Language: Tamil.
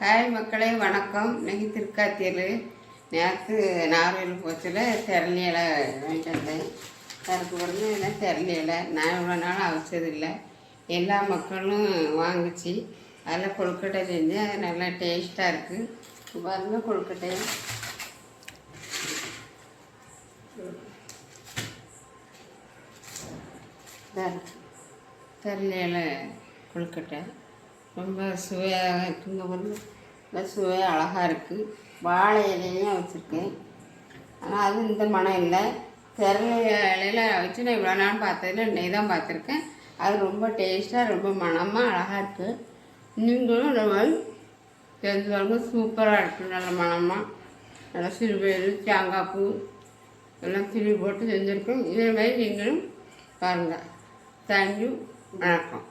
ஹாய் மக்களே வணக்கம். இன்னைக்கு திருக்காத்தியல் நேற்று நார்வேல் போச்சில் திரளி இலை வாங்கிட்டு வந்தேன். அதுக்கு பிறகு எல்லாம் திரளி இலை? நான் இவ்வளோ நாள் அவசியதில்லை எல்லா மக்களும் வாங்கிச்சு. அதில் கொழுக்கட்டை செஞ்சேன் அது நல்லா டேஸ்ட்டாக இருக்குது பாருங்கள் கொழுக்கட்டை. திரளி இலை கொழுக்கட்டை. ரொம்ப சுவையாக இருக்குங்க வந்து ரொம்ப சுவையாக அழகாக இருக்குது வாழை இலையும் வச்சுருக்கேன். ஆனால் அது இந்த மனம் இல்லை. திரள இலையில வச்சு நான் இவ்வளோ நாள் பார்த்ததில்ல இன்னைக்கு தான் பார்த்துருக்கேன். அது ரொம்ப டேஸ்ட்டாக ரொம்ப மணமாக அழகாக இருக்குது நீங்களும் இந்த மாதிரி செஞ்சு பாருங்க சூப்பராக இருக்குது நல்ல மணமாக நல்லா சிறுபயிறு தேங்காய் பூ எல்லாம் திருவி போட்டு செஞ்சுருக்கோம். இதே மாதிரி நீங்களும் பாருங்கள் தேங்க்யூ வணக்கம்.